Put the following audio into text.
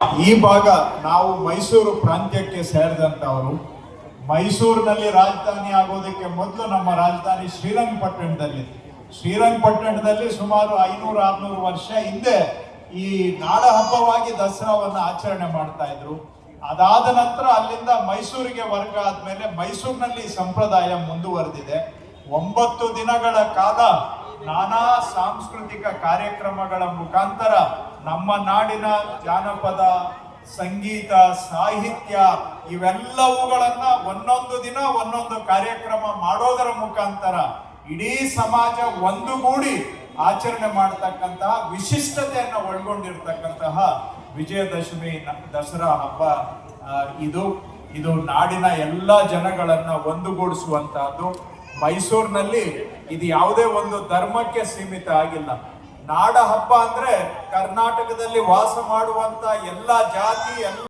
ಈ ಭಾಗ ನಾವು ಮೈಸೂರು ಪ್ರಾಂತ್ಯಕ್ಕೆ ಸೇರಿದಂತವರು ಮೈಸೂರಿನಲ್ಲಿ ರಾಜಧಾನಿ ಆಗೋದಕ್ಕೆ ಮೊದಲು ನಮ್ಮ ರಾಜಧಾನಿ ಶ್ರೀರಂಗಪಟ್ಟಣದಲ್ಲಿ. ಶ್ರೀರಂಗಪಟ್ಟಣದಲ್ಲಿ ಸುಮಾರು ಐನೂರು ಆರ್ನೂರು ವರ್ಷ ಹಿಂದೆ ಈ ನಾಡ ಹಬ್ಬವಾಗಿ ದಸರಾವನ್ನು ಆಚರಣೆ ಮಾಡ್ತಾ ಇದ್ರು. ಅದಾದ ನಂತರ ಅಲ್ಲಿಂದ ಮೈಸೂರಿಗೆ ವರ್ಗ ಆದ್ಮೇಲೆ ಮೈಸೂರಿನಲ್ಲಿ ಸಂಪ್ರದಾಯ ಮುಂದುವರೆದಿದೆ. ಒಂಬತ್ತು ದಿನಗಳ ಕಾಲ ನಾನಾ ಸಾಂಸ್ಕೃತಿಕ ಕಾರ್ಯಕ್ರಮಗಳ ಮುಖಾಂತರ ನಮ್ಮ ನಾಡಿನ ಜಾನಪದ, ಸಂಗೀತ, ಸಾಹಿತ್ಯ ಇವೆಲ್ಲವುಗಳನ್ನ ಒಂದೊಂದು ದಿನ, ಒಂದೊಂದು ಕಾರ್ಯಕ್ರಮ ಮಾಡೋದರ ಮುಖಾಂತರ ಇಡೀ ಸಮಾಜ ಒಂದುಗೂಡಿ ಆಚರಣೆ ಮಾಡತಕ್ಕಂತಹ ವಿಶಿಷ್ಟತೆಯನ್ನು ಒಳಗೊಂಡಿರ್ತಕ್ಕಂತಹ ವಿಜಯದಶಮಿ ದಸರಾ ಹಬ್ಬ ಇದು. ಇದು ನಾಡಿನ ಎಲ್ಲ ಜನಗಳನ್ನ ಒಂದುಗೂಡಿಸುವಂತಹದ್ದು. ಮೈಸೂರಿನಲ್ಲಿ ಇದು ಯಾವುದೇ ಒಂದು ಧರ್ಮಕ್ಕೆ ಸೀಮಿತ ಆಗಿಲ್ಲ. ನಾಡ ಹಬ್ಬ ಅಂದ್ರೆ ಕರ್ನಾಟಕದಲ್ಲಿ ವಾಸ ಮಾಡುವಂತ ಎಲ್ಲ ಜಾತಿ ಎಲ್ಲ